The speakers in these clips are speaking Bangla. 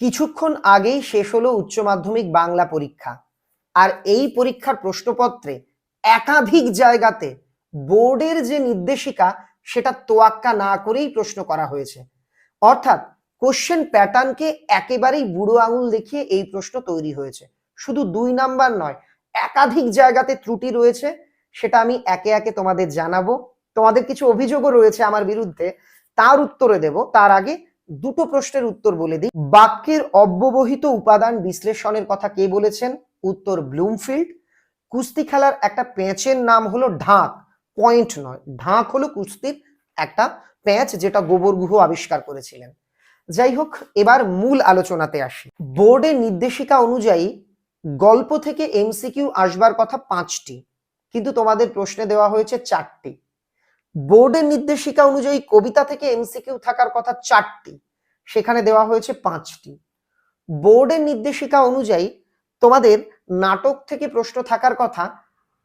কিছুক্ষণ আগেই শেষ হলো উচ্চ মাধ্যমিক বাংলা পরীক্ষা। আর এই পরীক্ষার প্রশ্নপত্রে একাধিক জায়গাতে বোর্ডের যে নির্দেশিকা, সেটা তোয়াক্কা না করেই প্রশ্ন করা হয়েছে। অর্থাৎ কোশ্চেন প্যাটার্নকে একেবারেই বুড়ো আঙুল দেখিয়ে এই প্রশ্ন তৈরি হয়েছে। শুধু দুই নাম্বার নয়, একাধিক জায়গাতে ত্রুটি রয়েছে, সেটা আমি একে একে তোমাদের জানাব। তোমাদের কিছু অভিযোগও রয়েছে আমার বিরুদ্ধে, তার উত্তরে দেব। তার আগে দুটো প্রশ্নের উত্তর বলে দিই। বাক্যের অব্যবহিত উপাদান বিশ্লেষণের কথা কে বলেছেন? উত্তর ব্লুমফিল্ড। কুস্তি খেলার একটা প্যাঁচের নাম হলো ঢাক। পয়েন্ট নয়, ঢাক হলো কুস্তির একটা প্যাঁচ যেটা গোবর গুহ আবিষ্কার করেছিলেন। যাই হোক, এবার মূল আলোচনাতে আসি। বোর্ডের নির্দেশিকা অনুযায়ী গল্প থেকে এমসিকিউ আসবার কথা পাঁচটি, কিন্তু তোমাদের প্রশ্নে দেওয়া হয়েছে চারটি। বোর্ডের নির্দেশিকা অনুযায়ী কবিতা থেকে এমসিকিউ থাকার কথা চারটি, সেখানে দেওয়া হয়েছে পাঁচটি। বোর্ডের নির্দেশিকা অনুযায়ী তোমাদের নাটক থেকে প্রশ্ন থাকার কথা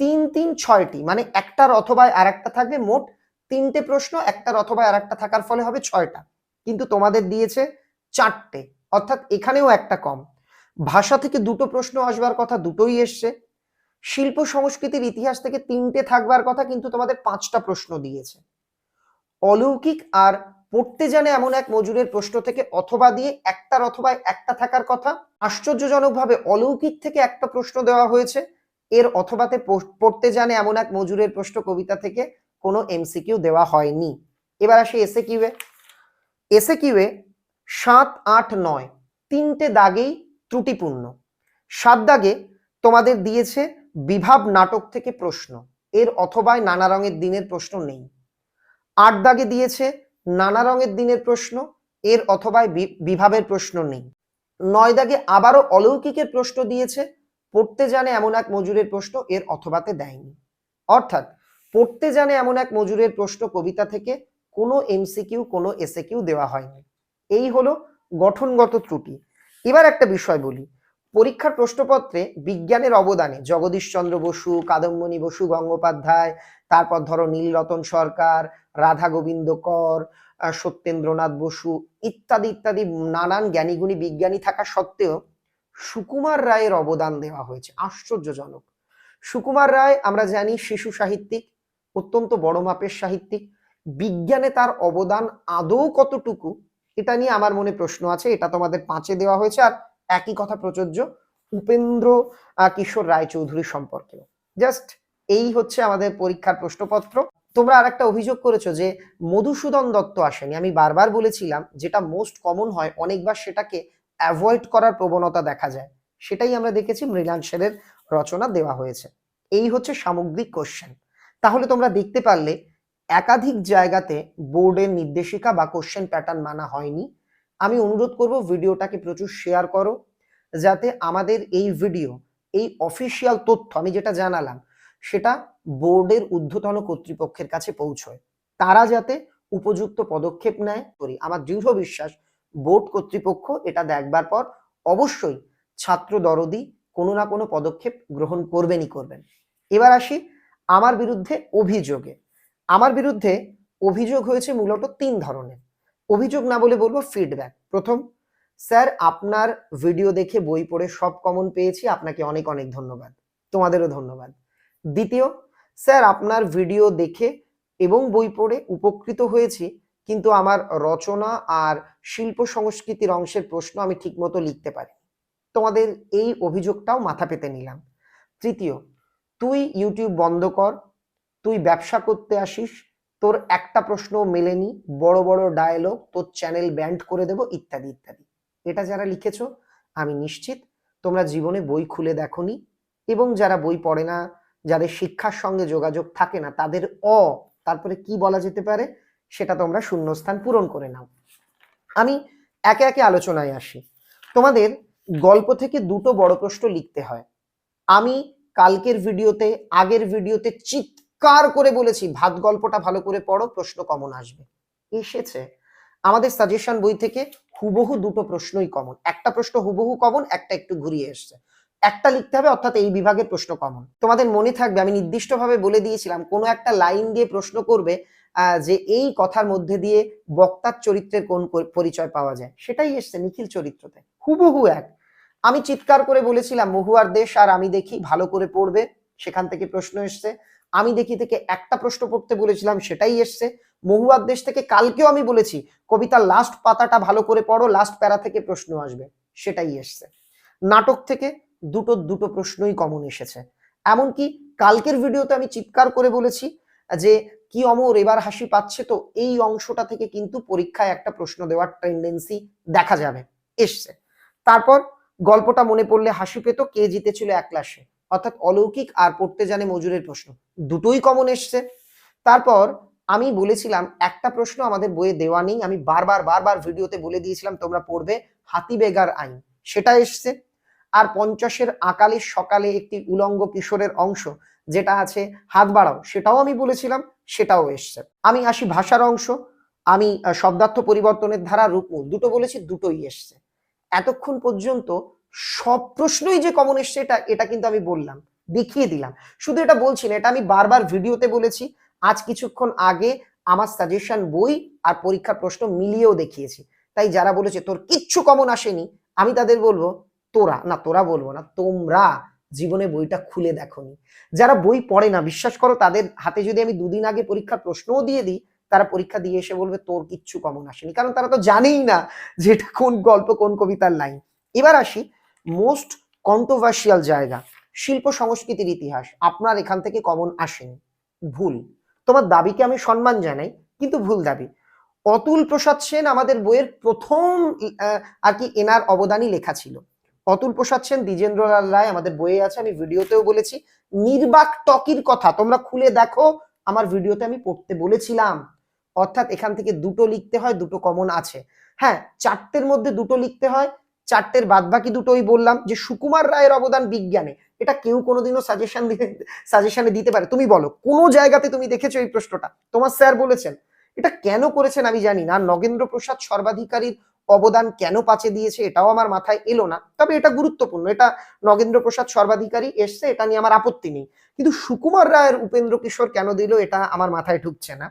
তিন তিন, ছয়টি মানে একটার অথবা আর একটা থাকবে মোট তিনটে প্রশ্ন, একটার অথবা আর একটা থাকার ফলে হবে ছয়টা। কিন্তু তোমাদের দিয়েছে চারটে, অর্থাৎ এখানেও একটা কম। ভাষা থেকে দুটো প্রশ্ন আসবার কথা দুটোই এসছে। শিল্প সংস্কৃতির ইতিহাস থেকে তিনটে থাকবার কথা কিন্তু তোমাদের পাঁচটা প্রশ্ন দিয়েছে। অলৌকিক আর পড়তে জানে এমন এক মজুরের প্রশ্ন থেকে অথবা দিয়ে একটার অথবা একটা থাকার কথা। আশ্চর্যজনকভাবে অলৌকিক থেকে একটা প্রশ্ন দেওয়া হয়েছে। এর অথবাতে পড়তে জানে এমন এক মজুরের প্রশ্ন কবিতা থেকে কোনো এমসিকিউ দেওয়া হয়নি। এবার আসি এসে কিউয়ে এসে কিউয়ে সাত, আট, নয় তিনটে দাগেই ত্রুটিপূর্ণ। সাত দাগে তোমাদের দিয়েছে বিভাব নাটক থেকে প্রশ্ন। এর অথবায় নানা রঙের দিনের প্রশ্ন নেই। আট দাগে দিয়েছে, নানা রঙের দিনের প্রশ্ন, এর অথবায় বিভাবের প্রশ্ন নেই। নয় দাগে আবারও অলৌকিকের প্রশ্ন দিয়েছে, পড়তে জানে এমন এক মজুরের প্রশ্ন এর অথবাতে দেয়নি। অর্থাৎ, পড়তে জানে এমন এক মজুরের প্রশ্ন কবিতা থেকে কোনো এমসিকিউ, কোনো এসএকিউ দেওয়া হয়নি। এই হলো গঠনগত ত্রুটি। এবার একটা বিষয় বলি। পরীক্ষার প্রশ্নপত্রে বিজ্ঞানের অবদানে জগদীশচন্দ্র বসু, কাদম্বনী বসু গঙ্গোপাধ্যায়, তারপর ধরো নীলরতন সরকার রাধা গোবিন্দ কর সত্যেন্দ্রনাথ বসু ইত্যাদি ইত্যাদি নানান জ্ঞানীগুণী বিজ্ঞানী থাকা সত্ত্বেও সুকুমার রায়ের অবদান দেওয়া হয়েছে। আশ্চর্যজনক। সুকুমার রায় আমরা জানি শিশু সাহিত্যিক, অত্যন্ত বড় মাপের সাহিত্যিক। বিজ্ঞানে তার অবদান আদৌ কতটুকু, এটা নিয়ে আমার মনে প্রশ্ন আছে, এটা তোমাদের পাঁচে দেওয়া হয়েছে। আর একই কথা প্রযোজ্য, উপেন্দ্র কিশোর রায়চৌধুরী সম্পর্কেও। জাস্ট এই হচ্ছে আমাদের পরীক্ষার প্রশ্নপত্র। তোমরা আর একটা অভিযোগ করেছ যে মধুসূদন দত্ত আসেনি। আমি বারবার বলেছিলাম, যেটা মোস্ট কমন হয়, অনেকবার সেটাকে অ্যাভয়েড করার প্রবণতা দেখা যায়। সেটাই আমরা দেখেছি মৃণাল সেনের রচনা দেওয়া হয়েছে। এই হচ্ছে সামগ্রিক কোশ্চেন তাহলে তোমরা দেখতে পারলে, একাধিক জায়গাতে বোর্ডের নির্দেশিকা বা কোশ্চেন প্যাটার্ন মানা হয়নি। আমি অনুরোধ করব ভিডিওটাকে প্রচুর শেয়ার করো, যাতে আমাদের এই ভিডিও এই অফিসিয়াল তথ্য, আমি যেটা জানালাম, সেটা বোর্ডের ঊর্ধ্বতন কর্তৃপক্ষের কাছে পৌঁছয়। তারা যাতে উপযুক্ত পদক্ষেপ নেয়, করি। আমার দৃঢ় বিশ্বাস বোর্ড কর্তৃপক্ষ এটা দেখবার পর অবশ্যই ছাত্র দরদি কোনো না কোনো পদক্ষেপ গ্রহণ করবেনই করবেন। এবার আসি আমার বিরুদ্ধে অভিযোগে। আমার বিরুদ্ধে অভিযোগ হয়েছে মূলত তিন ধরনের। অভিযোগ না বলে বলব ফিডব্যাক প্রথম, স্যার, আপনার ভিডিও দেখে বই পড়ে সব কমন পেয়েছি, আপনাকে অনেক অনেক ধন্যবাদ। তোমাদেরও ধন্যবাদ। দ্বিতীয়, স্যার, আপনার ভিডিও দেখে এবং বই পড়ে উপকৃত হয়েছি, কিন্তু আমার রচনা আর শিল্প সংস্কৃতির অংশের প্রশ্ন আমি ঠিকমতো লিখতে পারি তোমাদের এই অভিযোগটাও মাথা পেতে নিলাম। তৃতীয়, তুই ইউটিউব বন্ধ কর, তুই ব্যবসা করতে আসিস তোর একটা প্রশ্ন মেলেনি বড় বড় ডায়লগ তোর চ্যানেল ব্যান্ড করে দেব, ইত্যাদি ইত্যাদি। এটা যারা লিখেছ, আমি নিশ্চিত তোমরা জীবনে বই খুলে দেখোনি এবং যারা বই পড়ে না, যাদের শিক্ষার সঙ্গে যোগাযোগ থাকে না, তাদের অ, তারপরে কি বলা যেতে পারে, সেটা তোমরা শূন্যস্থান পূরণ করে নাও। আমি একে একে আলোচনায় আসি। তোমাদের গল্প থেকে দুটো বড় প্রশ্ন লিখতে হয়। আমি কালকের ভিডিওতে আগের ভিডিওতে চিৎকার করে বলেছি, ভাত গল্পটা ভালো করে পড়ো, প্রশ্ন কমন আসবে। এসেছে। আমাদের সাজেশন বই থেকে হুবহু দুটো প্রশ্নই কমন। একটা প্রশ্ন হুবহু কমন, একটা একটু ঘুরিয়ে এসছে। একটা লিখতে হবে, অর্থাৎ এই বিভাগের প্রশ্ন কমন। তোমাদের মনে থাকবে, আমি নির্দিষ্টভাবে বলে দিয়েছিলাম, কোনো একটা লাইন দিয়ে প্রশ্ন করবে যে এই কথার মধ্যে দিয়ে বক্তার চরিত্রের কোন পরিচয় পাওয়া যায়। সেটাই এসছে নিখিল চরিত্রতে। হুবহু এক। আমি চিৎকার করে বলেছিলাম, মহুয়ার দেশ, আর আমি দেখি ভালো করে পড়বে। সেখান থেকে প্রশ্ন এসছে। আমি দেখি থেকে একটা প্রশ্ন পড়তে বলেছিলাম, সেটাই এসছে। মহুয়ার দেশ থেকে কালকেও আমি বলেছি, কবিতার লাস্ট পাতাটা ভালো করে পড়ো লাস্ট প্যারা থেকে প্রশ্ন আসবে। সেটাই এসছে। নাটক থেকে দুটো দুটো প্রশ্নই কমন এসেছে। এমনকি কালকের ভিডিওতে আমি চিৎকার করে বলেছি যে, কি অমর, এবার হাসি পাচ্ছে তো? এই অংশটা থেকে কিন্তু পরীক্ষায় একটা প্রশ্ন দেওয়ার টেন্ডেন্সি দেখা যাবে, এসছে। তারপর গল্পটা মনে পড়লে হাসি পেত, কে জিতেছিল এক ক্লাসে অর্থাৎ অলৌকিক আর পড়তে জানে মজুরের প্রশ্ন। দুটোই কমন এসছে। তারপর আমি বলেছিলাম, একটা প্রশ্ন আমাদের বইয়ে দেওয়া নেই, আমি বারবার বারবার ভিডিওতে বলে দিয়েছিলাম, তোমরা পড়বে হাতি বেগার আইন। সেটা এসছে। আর পঞ্চাশের আকালের সকালে একটি উলঙ্গ কিশোরের অংশ, যেটা আছে হাত বাড়াও, সেটাও আমি বলেছিলাম, সেটাও এসছে। আমি আসি ভাষার অংশ, আমি শব্দার্থ পরিবর্তনের ধারা রূপমূল, দুটো বলেছি, দুটোই এসছে। এতক্ষণ পর্যন্ত সব প্রশ্নই যে কমন এসছে, এটা এটা কিন্তু আমি বললাম, দেখিয়ে দিলাম। শুধু এটা বলছি না, এটা আমি বারবার ভিডিওতে বলেছি, আজ কিছুক্ষণ আগে আমার সাজেশন বই আর পরীক্ষার প্রশ্ন মিলিয়েও দেখিয়েছি। তাই যারা বলেছে, তোর কিচ্ছু কমন আসেনি, আমি তাদের বলব, তোরা, না, তোরা বলব না, তোমরা জীবনে বইটা খুলে দেখোনি। যারা বই পড়ে না, বিশ্বাস করো, তাদের হাতে যদি আমি দুদিন আগে পরীক্ষার প্রশ্নও দিয়ে দিই, তারা পরীক্ষা দিয়ে এসে বলবে, তোর কিচ্ছু কমন আসেনি। কারণ তারা তো জানেই না যে এটা কোন গল্প, কোন কবিতার লাইন। এবার আসি মোস্ট কন্ট্রোভার্সিয়াল জায়গা, শিল্প সংস্কৃতির ইতিহাস। আপনার এখান থেকে কমন আসেনি। ভুল। তোমার দাবিকে আমি সম্মান জানাই, কিন্তু ভুল দাবি। অতুল প্রসাদ সেন আমাদের বইয়ের প্রথম আর কি এনার অবদানই লেখা ছিল। অতুল প্রসাদ সেন, দ্বিজেন্দ্রলাল রায় আমাদের বইয়ে আছে, আমি ভিডিওতেও বলেছি। নির্বাক টকির কথা, তোমরা খুলে দেখো, আমার ভিডিওতে আমি পড়তে বলেছিলাম। অর্থাৎ এখান থেকে দুটো লিখতে হয়, দুটো কমন আছে। হ্যাঁ চারটের মধ্যে দুটো লিখতে হয় চারটের বাদ বাকি দুটোই বললাম যে সুকুমার রায়ের অবদান বিজ্ঞানে। এটা কেউ কোনোদিনও সাজেশন সাজেশনে দিতে পারে। তুমি বলো, কোন জায়গাতে তুমি দেখেছ এই প্রশ্নটা? তোমার স্যার বলেছেন। এটা কেন করেছেন আমি জানি না। নগেন্দ্র প্রসাদ সর্বাধিকারীর অবদান কেন পাচে দিয়েছে এটাও আমার মাথায় এলো না। তবে এটা গুরুত্বপূর্ণ। এটা নগেন্দ্র প্রসাদ সর্বাধিকারী এসছে, এটা নিয়ে আমার আপত্তি নেই। কিন্তু সুকুমার রায়ের উপেন্দ্র কিশোর কেন দিল, এটা আমার মাথায় ঢুকছে না।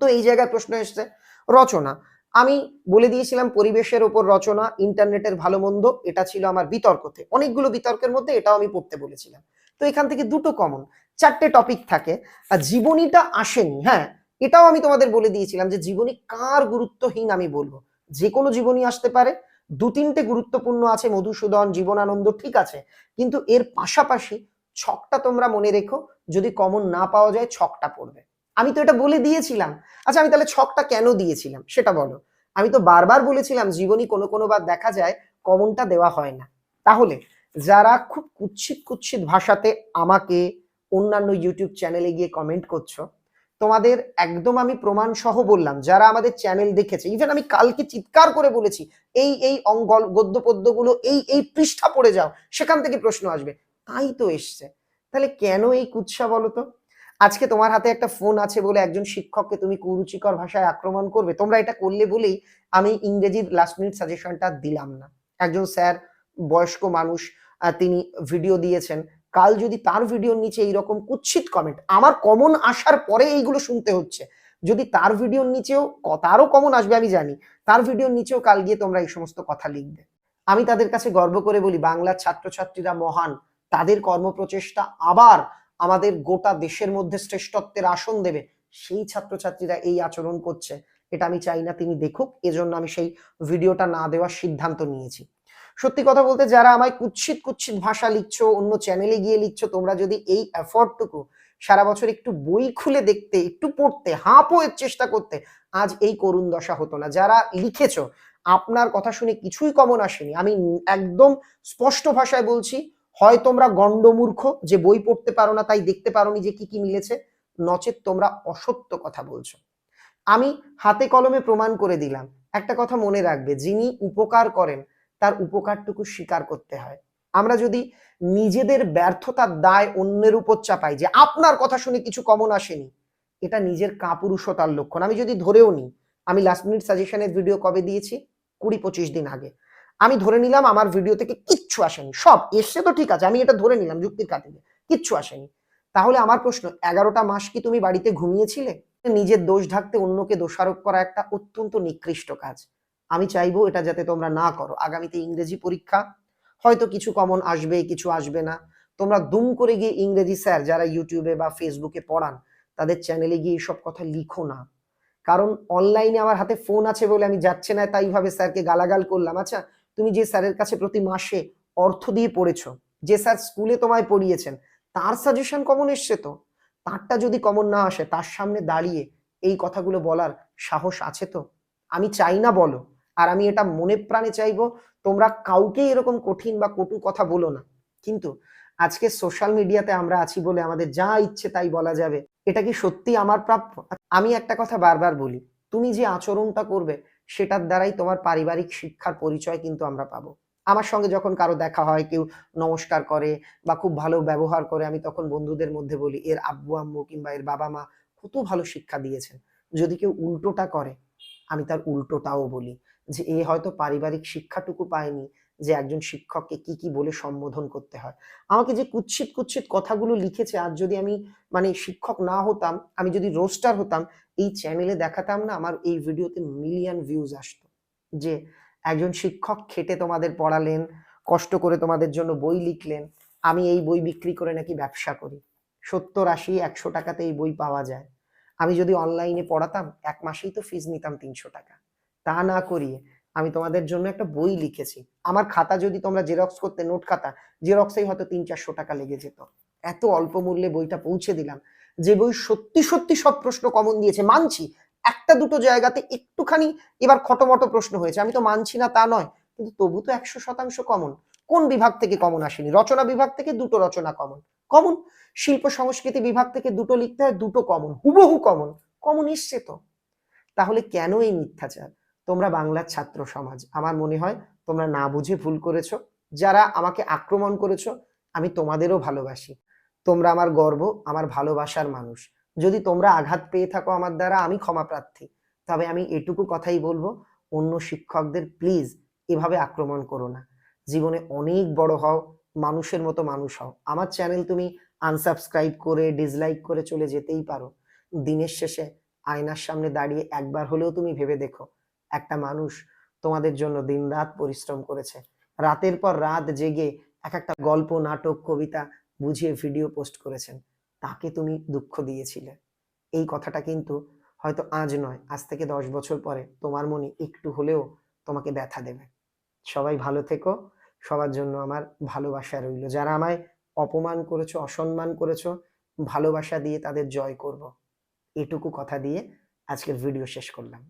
তো এই জায়গায় প্রশ্ন এসছে, রচনা। আমি বলে দিয়েছিলাম পরিবেশের ওপর রচনা, ইন্টারনেটের ভালো মন্দ, এটা ছিল আমার বিতর্কতে। অনেকগুলো বিতর্কের মধ্যে এটাও আমি পড়তে বলেছিলাম। তো এখান থেকে দুটো কমন চারটে টপিক থাকে। আর জীবনীটা আসেনি হ্যাঁ এটাও আমি তোমাদের বলে দিয়েছিলাম যে জীবনী কার গুরুত্বহীন আমি বলব? যে কোনো জীবনী আসতে পারে, দু তিনটে গুরুত্বপূর্ণ আছে, মধুসূদন, জীবনানন্দ, ঠিক আছে। কিন্তু এর পাশাপাশি ছকটা তোমরা মনে রেখো, যদি কমন না পাওয়া যায়, ছকটা পড়বে। আমি তো এটা বলে দিয়েছিলাম। আচ্ছা আমি তাহলে ছকটা কেন দিয়েছিলাম? সেটা বলো। আমি তো বারবার বলেছিলাম, জীবনী কোনো কোনো বার দেখা যায় কমনটা দেওয়া হয় না। তাহলে যারা খুব কুৎসিত কুৎসিত ভাষাতে আমাকে অন্যান্য ইউটিউব চ্যানেলে গিয়ে কমেন্ট করছ, তোমাদের একদম আমি প্রমাণ সহ বললাম, যারা আমাদের চ্যানেল দেখেছে ইভেন আমি কালকে চিৎকার করে বলেছি, এই এই অঙ্গল গদ্য পদ্যগুলো এই এই পৃষ্ঠা পড়ে যাও, সেখান থেকে প্রশ্ন আসবে। তাই তো এসছে। তাহলে কেন এই কুৎসা বলো তো? আজকে তোমার হাতে একটা ফোন আছে বলে একজন শিক্ষককে তুমি কুরুচিকর ভাষায় আক্রমণ করবে। তোমরা এটা করলে বলেই আমি ইংরেজির লাস্ট মিনিট সাজেশনটা দিলাম না। একজন স্যার, বয়স্ক মানুষ তিনি ভিডিও দিয়েছেন। কাল যদি তার ভিডিওর নিচে এইরকম কুৎসিত কমেন্ট আমার কমন আসার পরে এইগুলো শুনতে হচ্ছে। যদি তার ভিডিওর নিচেও তারও কমন আসবে আমি জানি। তার ভিডিওর নিচেও কাল গিয়ে তোমরা এই সমস্ত কথা লিখবে। আমি তাদের কাছে গর্ব করে বলি, বাংলার ছাত্রছাত্রীরা মহান। তাদের কর্মপ্রচেষ্টা আবার আমাদের গোটা দেশের মধ্যে শ্রেষ্ঠত্বের আসন দেবে। সেই ছাত্রছাত্রীরা এই আচরণ করছে। এটা আমি চাই না তিনি দেখুক। এজন্য আমি সেই ভিডিওটা না দেওয়ার সিদ্ধান্ত নিয়েছি। সত্যি কথা বলতে যারা আমায় কুৎসিত কুৎসিত ভাষা লিখছো, অন্য চ্যানেলে গিয়ে লিখছো, তোমরা যদি এই এফর্টটুকু সারা বছর একটু বই খুলে দেখতে, একটু পড়তে হাঁপও এর চেষ্টা করতে, আজ এই করুণ দশা হতো না। যারা লিখেছো, আপনার কথা শুনে কিছুই কমন আসেনি। আমি একদম স্পষ্ট ভাষায় বলছি হয় তোমরা গণ্ডমূর্খ যে বই পড়তে পারো না, তাই দেখতে পারোনি যে কি কি মিলেছে? নচেত তোমরা অসত্য কথা বলছো। আমি হাতে কলমে প্রমাণ করে দিলাম। একটা কথা মনে রাখবে, যিনি উপকার করেন, তার উপকারটুকু স্বীকার করতে হয়। আমরা যদি নিজেদের ব্যর্থতার দায় অন্যের উপর চাপাই, যে আপনার কথা শুনে কিছু কমন আসেনি, এটা নিজের কাপুরুষতার লক্ষণ। আমি যদি ধরেও নিই, আমি লাস্ট মিনিট সাজেশনের ভিডিও কবে দিয়েছি? কুড়ি পঁচিশ দিন আগে। আমি ধরে নিলাম আমার ভিডিও থেকে কিচ্ছু আসেনি, সব এসছে তো ঠিক আছে, আমি এটা ধরে নিলাম যুক্তির কাটিয়ে কিচ্ছু আসেনি। তাহলে আমার প্রশ্ন, এগারোটা মাস কি তুমি বাড়িতে ঘুমিয়েছিলে? নিজের দোষ ঢাকতে অন্যকে দোষারোপ করা একটা অত্যন্ত নিকৃষ্ট কাজ। আমি চাইব এটা যাতে তোমরা না করো। আগামীতে ইংরেজি পরীক্ষা, হয়তো কিছু কমন আসবে, কিছু আসবে না। তোমরা দুম করে গিয়ে ইংরেজি স্যার যারা ইউটিউবে বা ফেসবুকে পড়ান, তাদের চ্যানেলে গিয়ে এইসব কথা লিখো না। কারণ অনলাইনে আমার হাতে ফোন আছে বলে আমি যাচ্ছে না তাইভাবে স্যারকে গালাগাল করলাম। আচ্ছা তুমি যে স্যারের কাছে প্রতি মাসে অর্থ দিয়ে পড়েছো, যে স্যার স্কুলে তোমায় পড়িয়েছেন, তার সাজেশন কমন এসছে তো? তারটা যদি কমন না আসে, তার সামনে দাঁড়িয়ে এই কথাগুলো বলার সাহস আছে তো? আমি চাই না বলো, আর আমি এটা মনে প্রাণে চাইব, তোমরা কাউকে এরকম কঠিন বা কটু কথা বলো না। কিন্তু আজকে সোশ্যাল মিডিয়াতে আমরা আছি বলে আমাদের যা ইচ্ছে তাই বলা যাবে, এটা কি সত্যি আমার প্রাপ্য? আমি একটা কথা বারবার বলি, তুমি যে আচরণটা করবে সেটার দ্বারাই তোমার পারিবারিক শিক্ষার পরিচয় কিন্তু আমরা পাবো। আমার সঙ্গে যখন কারও দেখা হয়, কেউ নমস্কার করে বা খুব ভালো ব্যবহার করে, আমি তখন বন্ধুদের মধ্যে বলি, এর আব্বু, আম্মু কিংবা এর বাবা মা কত ভালো শিক্ষা দিয়েছেন। যদি কেউ উল্টোটা করে, আমি তার উল্টোটাও বলি যে, এ হয়তো পারিবারিক শিক্ষাটুকু পায়নি যে একজন শিক্ষককে কি কি বলে সম্বোধন করতে হয়। আমাকে যে কুৎসিত কুৎসিত কথাগুলো লিখেছে আজ যদি আমি মানে শিক্ষক না হতাম, আমি যদি রোস্টার হতাম, এই চ্যানেলে দেখাতাম না, আমার এই ভিডিওতে মিলিয়ন ভিউজ আসতো। যে একজন শিক্ষক খেটে তোমাদের পড়ালেন, কষ্ট করে তোমাদের জন্য বই লিখলেন, আমি এই বই বিক্রি করে নাকি ব্যবসা করি। সত্তর, আশি, একশো টাকাতে এই বই পাওয়া যায়। আমি যদি অনলাইনে পড়াতাম, এক মাসেই তো ফিজ নিতাম তিনশো টাকা। তা না করিয়ে আমি তোমাদের জন্য একটা বই লিখেছি। আমার খাতা যদি তোমরা জেরক্স করতে নোট খাতা জেরক্সেই হয়তো তিন চারশো টাকা লেগে যেত। এত অল্প মূল্যে বইটা পৌঁছে দিলাম। যে বই সত্যি সত্যি সব প্রশ্ন কমন দিয়েছে। মানছি। একটা দুটো জায়গাতে একটুখানি এবার খটোমটো প্রশ্ন হয়েছে। আমি তো মানছি না তা নয়, কিন্তু তবু তো একশো শতাংশ কমন কোন বিভাগ থেকে কমন আসেনি? রচনা বিভাগ থেকে দুটো রচনা কমন কমন শিল্প সংস্কৃতি বিভাগ থেকে দুটো লিখতে হয়, দুটো কমন হুবহু কমন কমন এসছে তো। তাহলে কেন এই মিথ্যাচার? তোমরা বাংলার ছাত্র সমাজ। আমার মনে হয় তোমরা না বুঝে ভুল করেছ। যারা আমাকে আক্রমণ করেছ, আমি তোমাদেরও ভালোবাসি। তোমরা আমার গর্ব, আমার ভালোবাসার মানুষ। যদি তোমরা আঘাত পেয়ে থাকো আমার দ্বারা, আমি ক্ষমা প্রার্থী। তবে আমি এটুকু কথাই বলব, অন্য শিক্ষকদের প্লিজ এভাবে আক্রমণ করো না। জীবনে অনেক বড় হও, মানুষের মতো মানুষ হও। আমার চ্যানেল তুমি আনসাবস্ক্রাইব করে ডিসলাইক করে চলে যেতেই পারো। দিনের শেষে আয়নার সামনে দাঁড়িয়ে একবার হলেও তুমি ভেবে দেখো একটা মানুষ তোমাদের জন্য দিনরাত পরিশ্রম করেছে। রাতের পর রাত জেগে এক একটা গল্প, নাটক, কবিতা বুঝিয়ে ভিডিও পোস্ট করেছেন। তাকে তুমি দুঃখ দিয়েছিলে। এই কথাটা কিন্তু হয়তো আজ নয়, আজ থেকে দশ বছর পরে তোমার মনে একটু হলেও তোমাকে ব্যথা দেবে। সবাই ভালো থেকো। সবার জন্য আমার ভালোবাসা রইল। যারা আমায় অপমান করেছ, অসম্মান করেছ, ভালোবাসা দিয়ে তাদের জয় করব। এটুকু কথা দিয়ে আজকের ভিডিও শেষ করলাম।